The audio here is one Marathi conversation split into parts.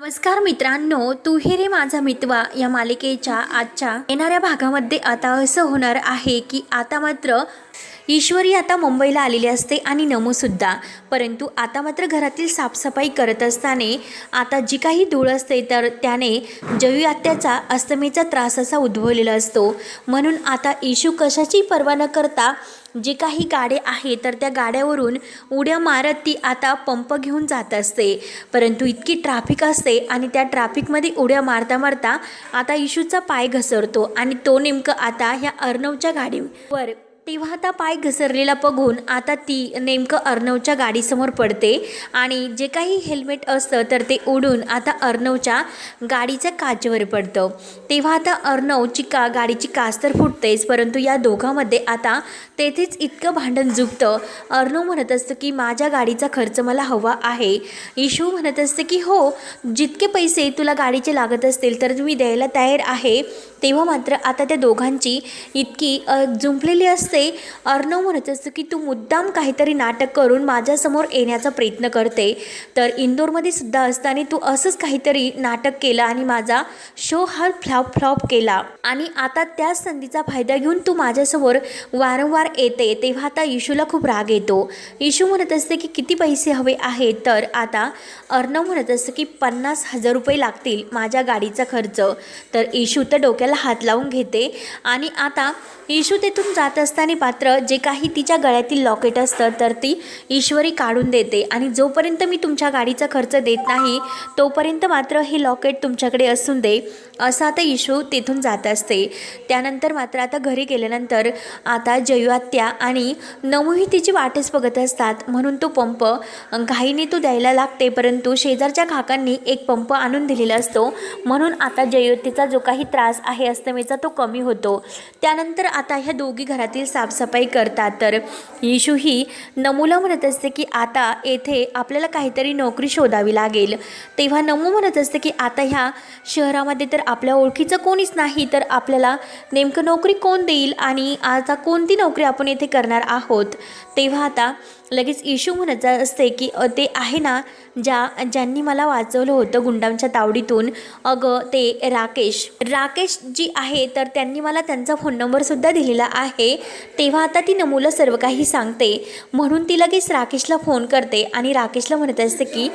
नमस्कार मित्रांनो तू हे रे माझा मितवा या मालिकेच्या आजच्या येणाऱ्या भागामध्ये आता असं होणार आहे की आता मात्र ईश्वरी आता मुंबईला आलेली असते आणि नमूसुद्धा परंतु आता मात्र घरातील साफसफाई करत असताना आता जी काही धूळ असते तर त्याने जयू आत्याचा अस्तमेचा त्रास असा उद्भवलेला असतो. म्हणून आता इशू कशाची पर्वा न करता जे काही गाड्या आहे तर त्या गाड्यावरून उड्या मारत ती आता पंप घेऊन जात असते. परंतु इतकी ट्रॅफिक असते आणि त्या ट्रॅफिकमध्ये उड्या मारता मारता आता इशूचा पाय घसरतो आणि तो नेमकं आता ह्या अर्णवच्या गाडीवर तेव्हा आता पाय घसरलेला बघून आता ती नेमकं अर्णवच्या गाडीसमोर पडते आणि जे काही हेल्मेट असतं तर ते उडून आता अर्णवच्या गाडीच्या काचेवर पडतं. तेव्हा आता अर्णवची का गाडीची काच तर फुटतेच परंतु या दोघांमध्ये आता तेथेच इतकं भांडण झुकतं. अर्णव म्हणत असतं की माझ्या गाडीचा खर्च मला हवा आहे. इशू म्हणत असतं की हो जितके पैसे तुला गाडीचे लागत असतील तर मी द्यायला तयार आहे. तेव्हा मात्र आता त्या दोघांची इतकी जुंपलेली असते. अर्णव म्हणत असतं की तू मुद्दाम काहीतरी नाटक करून माझ्यासमोर येण्याचा प्रयत्न करते. तर इंदोरमध्ये सुद्धा असताना तू असंच काहीतरी नाटक केलं आणि माझा शो हा फ्लॉप फ्लॉप केला. आणि आता त्याच संधीचा फायदा घेऊन तू माझ्यासमोर वारंवार येते. तेव्हा आता इशूला खूप राग येतो. इशू म्हणत असते की किती पैसे हवे आहेत? तर आता अर्णव म्हणत असतं की पन्नास हजार रुपये लागतील माझ्या गाडीचा खर्च. तर इशू तर डोक्याला हात लावून घेते. आणि आता इशू तेथून जात असताना पात्र जे काही तिच्या गळ्यातील लॉकेट असतं तर ती ईश्वरी काढून देते. आणि जोपर्यंत मी तुमच्या गाडीचा खर्च देत नाही तोपर्यंत मात्र हे लॉकेट तुमच्याकडे असून दे असं आता इशू तेथून जात असते. त्यानंतर मात्र आता घरी गेल्यानंतर आता जयुआत्या आणि नमूही तिची वाटच बघत असतात. म्हणून तो पंप घाईने तो द्यायला लागते परंतु शेजारच्या काकांनी एक पंप आणून दिलेला असतो. म्हणून आता जयुतीचा जो काही त्रास आहे अस्तमेचा तो कमी होतो. त्यानंतर आता ह्या दोघी घरातील साफसफाई करतात. तर येशू ही नमूला म्हणत असते की आता येथे आपल्याला काहीतरी नोकरी शोधावी लागेल. तेव्हा नमू म्हणत असते की आता ह्या शहरामध्ये तर आपल्या ओळखीचं कोणीच नाही तर आपल्याला नेमकं नोकरी कोण देईल आणि आता कोणती नोकरी आपण येथे करणार आहोत? तेव्हा आता लगेच इशू म्हणत असते की ते आहे ना ज्या ज्यांनी मला वाचवलं होतं गुंडांच्या तावडीतून अगं ते राकेश. राकेश जी आहे तर त्यांनी मला त्यांचा फोन नंबरसुद्धा दिलेला आहे. तेव्हा आता ती नमूला सर्व काही सांगते. म्हणून ती लगेच राकेशला फोन करते आणि राकेशला म्हणत असते की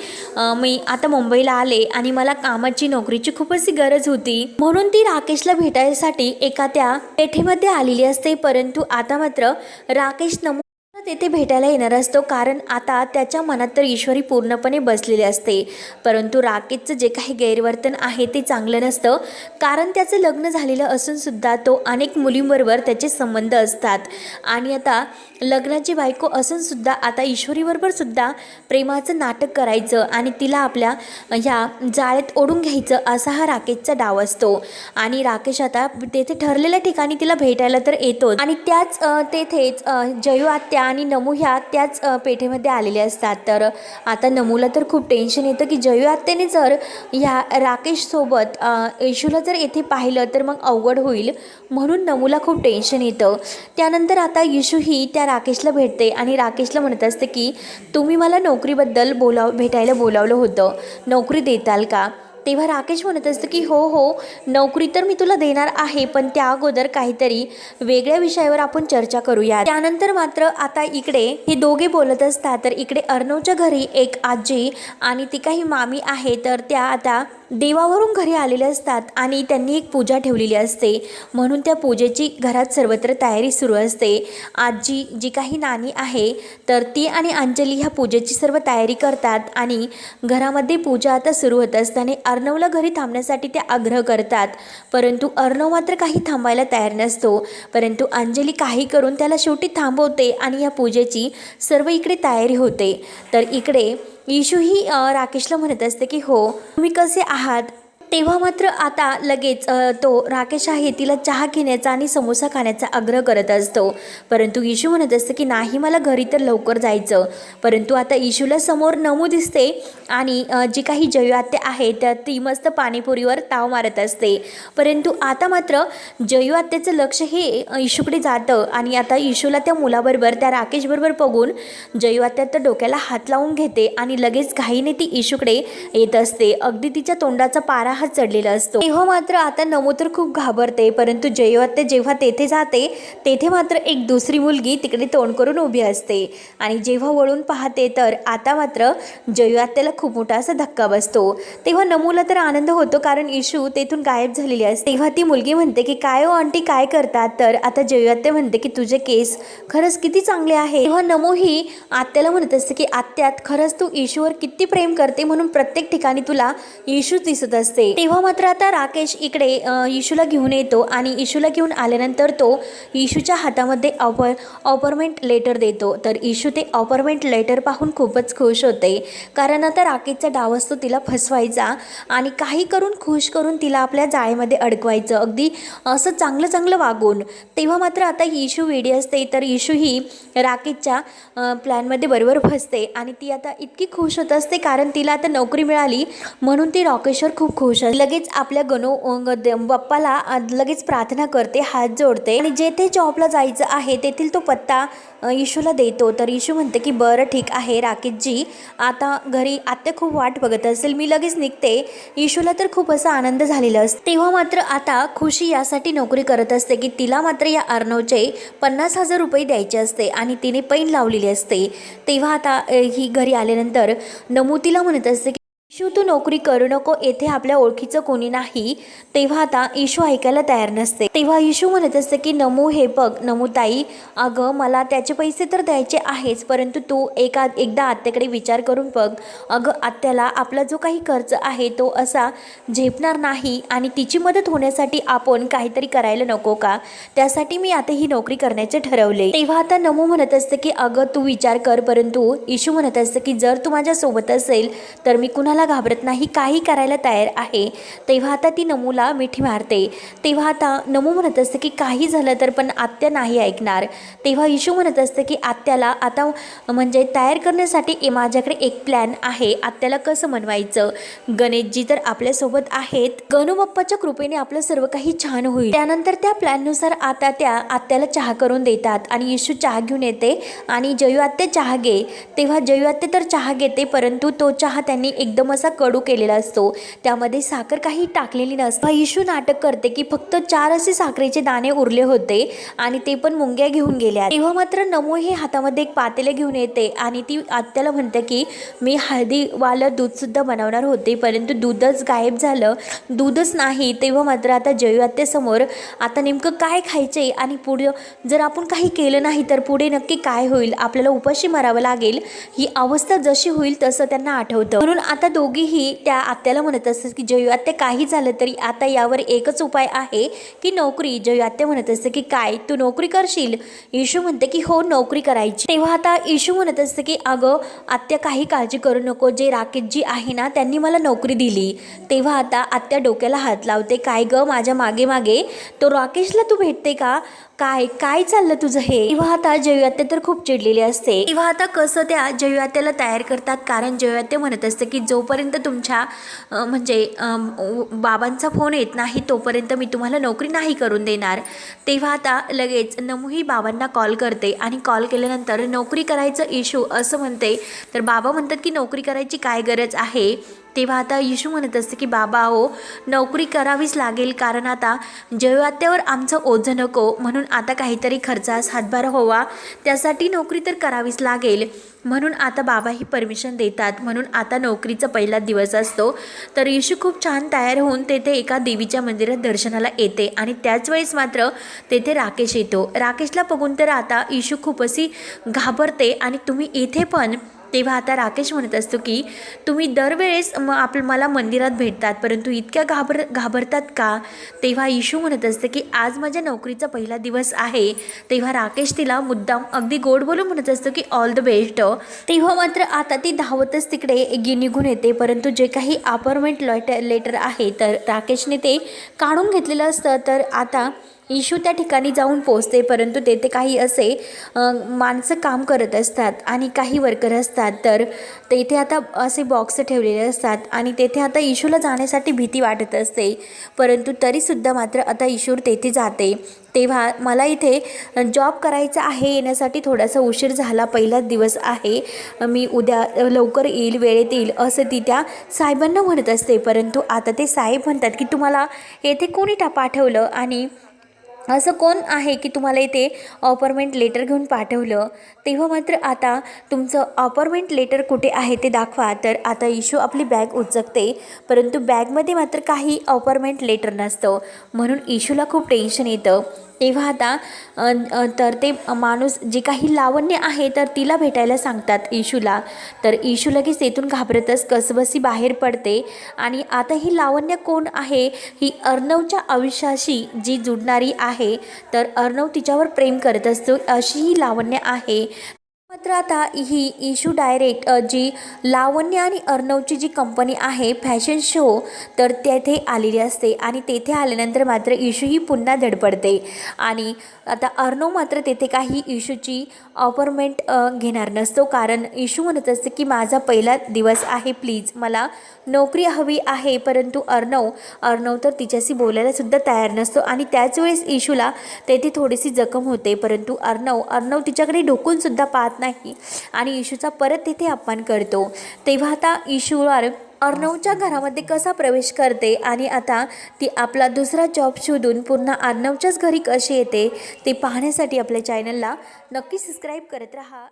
मी आता मुंबईला आले आणि मला कामाची नोकरीची खूपच गरज होती. म्हणून ती राकेशला भेटायसाठी एका त्या पेठेमध्ये आलेली असते परंतु आता मात्र राकेश नमू तेथे भेटायला येणार असतो कारण आता त्याच्या मनात तर ईश्वरी पूर्णपणे बसलेले असते. परंतु राकेशचं जे काही गैरवर्तन आहे ते चांगलं नसतं. कारण त्याचं लग्न झालेलं असूनसुद्धा तो अनेक मुलींबरोबर त्याचे संबंध असतात. आणि आता लग्नाची बायको असून सुद्धा आता ईश्वरीबरोबर सुद्धा प्रेमाचं नाटक करायचं आणि तिला आपल्या ह्या जाळ्यात ओढून घ्यायचं असा हा राकेशचा डाव असतो. आणि राकेश आता तेथे ठरलेल्या ठिकाणी तिला भेटायला तर येतोच. आणि त्याच तेथेच अ, जयू आत्या आणि नमू ह्या त्याच पेठेमध्ये आलेल्या असतात. तर आता नमूला तर खूप टेन्शन येतं की जयू आत्याने जर ह्या राकेशसोबत येशूला जर येथे पाहिलं तर मग अवघड होईल. म्हणून नमूला खूप टेन्शन येतं. त्यानंतर आता येशू ही त्या राकेशला भेटते आणि राकेशला म्हणत असते की तुम्ही मला नोकरीबद्दल बोलाव भेटायला बोलावलं होतं. नोकरी देताल का? तेव्हा राकेश म्हणत असतं की हो हो नोकरी तर मी तुला देणार आहे पण त्या अगोदर काहीतरी वेगळ्या विषयावर आपण चर्चा करूया. त्यानंतर मात्र आता इकडे हे दोघे बोलत असतात. तर इकडे अर्णवच्या घरी एक आजी आणि ती काही मामी आहे. तर त्या आता देवावरून घरी आलेले असतात आणि त्यांनी एक पूजा ठेवलेली असते. म्हणून त्या पूजेची घरात सर्वत्र तयारी सुरू असते. आजी जी काही नानी आहे तर ती आणि अंजली ह्या पूजेची सर्व तयारी करतात आणि घरामध्ये पूजा आता सुरू होत असताना अर्णवला घरी थांबण्यासाठी ते आग्रह करतात. परंतु अर्णव मात्र काही थांबायला तयार नसतो. परंतु अंजली काही करून त्याला शेवटी थांबवते आणि या पूजेची सर्व इकडे तयारी होते. तर इकडे इशू ही राकेशला म्हणत असते की हो तुम्ही कसे आहात? तेव्हा मात्र आता लगेच तो राकेश आहे तिला चहा घेण्याचा आणि समोसा खाण्याचा आग्रह करत असतो. परंतु इशू म्हणत असतं की नाही मला घरी तर लवकर जायचं. परंतु आता इशूला समोर नमू दिसते आणि जी काही जयू आत्या आहे त्या ती मस्त पाणीपुरीवर ताव मारत असते. परंतु आता मात्र जयू आत्याचं लक्ष हे इशूकडे जातं आणि आता इशूला त्या मुलाबरोबर त्या राकेशबरोबर बघून जयू आत्या तर डोक्याला हात लावून घेते आणि लगेच घाईने ती इशूकडे येत असते. अगदी तिच्या तोंडाचा पारा हा चढलेला असतो. तेव्हा मात्र आता नमो तर खूप घाबरते परंतु जयू आत्या जेव्हा तेथे जाते तेथे मात्र एक दुसरी मुलगी तिकडे तोंड करून उभी असते. आणि जेव्हा वळून पाहते तर आता मात्र जयोआत्याला खूप मोठा असा धक्का बसतो. तेव्हा नमूला तर आनंद होतो कारण इशू तेथून गायब झालेली असते. तेव्हा ती मुलगी म्हणते की काय हो आंटी काय करतात? तर आता जयू म्हणते की तुझे केस खरंच किती चांगले आहे तेव्हा नमो ही आत्याला म्हणत असते की आत्यात खरंच तू इशूवर किती प्रेम करते म्हणून प्रत्येक ठिकाणी तुला इशू दिसत असते. तेव्हा मात्र आता राकेश इकडे इशूला घेऊन येतो आणि इशूला घेऊन आल्यानंतर तो इशूच्या हातामध्ये ऑपर ऑपरमेंट लेटर देतो. तर इशू ते ऑपरमेंट लेटर पाहून खूपच खुश होते. कारण आता राकेशचा डाव असतो तिला फसवायचा आणि काही करून खुश करून तिला आपल्या जाळेमध्ये अडकवायचं. अगदी असं चांगलं चांगलं वागून. तेव्हा मात्र आता इशू वेडी असते. तर इशू ही राकेशच्या प्लॅनमध्ये बरोबर फसते आणि ती आता इतकी खुश होत असते कारण तिला आता नोकरी मिळाली म्हणून ती राकेशवर खूप खुश खुश लगेच आपल्या गणू ग- बाप्पाला लगेच प्रार्थना करते हात जोडते. आणि जेथे जॉबला जायचं आहे तेथील तो पत्ता इशूला देतो. तर इशू म्हणते की बरं ठीक आहे राकेशजी आता घरी आत्या खूप वाट बघत असेल. मी लगेच निघते. इशूला तर खूप असा आनंद झालेला असतो. तेव्हा मात्र आता खुशी यासाठी नोकरी करत असते की तिला मात्र या अर्णवचे पन्नास हजार रुपये द्यायचे असते आणि तिने पैन लावलेली असते. तेव्हा आता ही घरी आल्यानंतर नमू तिला म्हणत असते की इशू तू नोकरी करू नको येथे आपल्या ओळखीचं कोणी नाही. तेव्हा आता इशू ऐकायला तयार नसते. तेव्हा इशू म्हणत असते की नमू हे बघ नमू ताई अगं मला त्याचे पैसे तर द्यायचे आहेच परंतु तू एका एकदा आत्याकडे विचार करून बघ. अगं आत्याला आपला जो काही खर्च आहे तो असा झेपणार नाही आणि तिची मदत होण्यासाठी आपण काहीतरी करायला नको का? त्यासाठी मी आता ही नोकरी करण्याचे ठरवले. तेव्हा आता नमू म्हणत असते की अगं तू विचार कर परंतु इशू म्हणत असतं की जर तू माझ्यासोबत असेल तर मी कोणाला घाबरत नाही काही करायला तयार आहे. तेव्हा आता ती नमूला मिठी मारते. तेव्हा आता नमू म्हणत असतं की काही झालं तर पण आत्या नाही ऐकणार. तेव्हा इशू म्हणत असतं की आत्याला आता म्हणजे तयार करण्यासाठी ए- माझ्याकडे एक प्लॅन आहे. आत्याला कसं म्हणवायचं गणेशजी तर आपल्यासोबत आहेत. गणू बाप्पाच्या कृपेने आपलं सर्व काही छान होईल. त्यानंतर त्या प्लॅननुसार आता त्या आत्याला चहा करून देतात आणि इशू चहा घेऊन येते आणि जयू आत्या चहा घे. तेव्हा जयू आत्या तर चहा घेते परंतु तो चहा त्यांनी एकदम असा कडू केलेला असतो. त्यामध्ये साखर काही टाकलेली नसते. इशू नाटक करते की फक्त चार असे साखरेचे दाणे उरले होते आणि ते पण मुंग्या घेऊन गेल्या. तेव्हा मात्र नमो हे हातामध्ये एक पातेले घेऊन येते आणि ती आत्याला म्हणते की मी हळदीवालं दूधसुद्धा बनवणार होते परंतु दूधच गायब झालं. दूधच नाही. तेव्हा मात्र आता जयू आत्यासमोर आता नेमकं काय खायचे आणि पुढं जर आपण काही केलं नाही तर पुढे नक्की काय होईल? आपल्याला उपाशी मारावं लागेल. ही अवस्था जशी होईल तसं त्यांना आठवतं. म्हणून आता दोघीही त्या आत्याला म्हणत असतात की जयू आत्या काही झालं तरी आता यावर एकच उपाय आहे की नोकरी. जयू आत्या म्हणत असते की काय? तू नोकरी करशील? येशू म्हणते की हो नोकरी करायची. तेव्हा आता इशू म्हणत असते की अगं आत्या काही काळजी करू नको. जे राकेशजी आहे ना त्यांनी मला नोकरी दिली. तेव्हा आता आत्या डोक्याला हात लावते. काय गं? माझ्या मागे मागे तो राकेशला तू भेटते का? काय काय चाललं तुझं हे? तेव्हा आता जयुआत्या तर खूप चिडलेली असते. तेव्हा आता कसं त्या जयुआत्याला तयार करतात? कारण जयुआत्या म्हणत असते की जोपर्यंत तुमच्या म्हणजे बाबांचा फोन येत नाही तोपर्यंत मी तुम्हाला नोकरी नाही करून देणार. तेव्हा आता लगेच नमूही बाबांना कॉल करते आणि कॉल केल्यानंतर नोकरी करायचं इशू असं म्हणते. तर बाबा म्हणतात की नोकरी करायची काय गरज आहे? तेव्हा आता येशू म्हणत असते की बाबा हो नोकरी करावीच लागेल कारण आता जयवात्यावर आमचं ओझं नको म्हणून आता काहीतरी खर्चास हातभार होवा त्यासाठी नोकरी तर करावीच लागेल. म्हणून आता बाबाही परमिशन देतात. म्हणून आता नोकरीचा पहिला दिवस असतो. तर येशू खूप छान तयार होऊन तेथे एका देवीच्या मंदिरात दर्शनाला येते आणि त्याच वेळेस मात्र तेथे राकेश येतो. राकेशला बघून तर आता येशू खूप अशी घाबरते आणि तुम्ही इथे पण तेव्हा आता राकेश म्हणत असतो की तुम्ही दरवेळेस म आप मला मंदिरात भेटतात परंतु इतक्या घाबर घाबरतात का? तेव्हा इशू म्हणत असतं की आज माझ्या नोकरीचा पहिला दिवस आहे. तेव्हा राकेश तिला मुद्दाम अगदी गोड बोलून म्हणत असतो की ऑल द बेस्ट तेव्हा मात्र आता ती धावतच तिकडे निघून येते परंतु जे काही अपॉइंटमेंट लेटर लेटर आहे तर राकेशने ते काढून घेतलेलं असतं तर आता इशू त्या ठिकाणी जाऊन पोचते परंतु तेथे काही असे माणसं काम करत असतात आणि काही वर्कर असतात. तर तेथे आता असे बॉक्स ठेवलेले असतात आणि तेथे आता इशूला जाण्यासाठी भीती वाटत असते. परंतु तरीसुद्धा मात्र आता इशूर तेथे जाते. तेव्हा मला इथे जॉब करायचा आहे येण्यासाठी थोडासा उशीर झाला. पहिलाच दिवस आहे. मी उद्या लवकर येईल वेळेत येईल असं ती त्या साहेबांना म्हणत असते. परंतु आता ते साहेब म्हणतात की तुम्हाला येथे कोणी टा पाठवलं? आणि असं कोण आहे की तुम्हाला इथे अपॉइंटमेंट लेटर घेऊन पाठवलं? तेव्हा मात्र आता तुमचं अपॉइंटमेंट लेटर कुठे आहे ते दाखवा. तर आता इशू आपली बॅग उचकते. परंतु बॅगमध्ये मात्र काही अपॉइंटमेंट लेटर नसतं. म्हणून इशूला खूप टेन्शन येतं. तेव्हा आता तर ते माणूस जे काही लावण्य आहे तर तिला भेटायला सांगतात इशूला तर इशू लगेच तेथून घाबरतच कसबसी बाहेर पडते. आणि आता ही लावण्य कोण आहे? ही अर्णवच्या आयुष्याशी जी जुडणारी आहे. तर अर्णव तिच्यावर प्रेम करत असतो अशी ही लावण्य आहे. मात्र आता ही इशू डायरेक्ट जी लावण्य आणि अर्णवची जी कंपनी आहे फॅशन शो तर तेथे आलेली असते. आणि तेथे आल्यानंतर मात्र इशू ही पुन्हा धडपडते. आणि आता अर्णव मात्र तेथे काही इशूची अपॉइंटमेंट घेणार नसतो. कारण इशू म्हणत असते की माझा पहिला दिवस आहे प्लीज मला नोकरी हवी आहे परंतु अर्णव अर्णव तर तिच्याशी बोलायलासुद्धा तयार नसतो. आणि त्याच वेळेस इशूला तेथे थोडीशी जखम होते. परंतु अर्णव अर्णव तिच्याकडे ढोकूनसुद्धा पाहत नाही नाही. आणि इशूचा परत तिथे अपमान करतो. तेव्हा आता येशूवर अर्णवच्या घरामध्ये कसा प्रवेश करते आणि आता ती आपला दुसरा जॉब शोधून पुन्हा अर्णवच्याच घरी कशी येते ते पाहण्यासाठी आपल्या चॅनलला नक्की सबस्क्राईब करत राहा.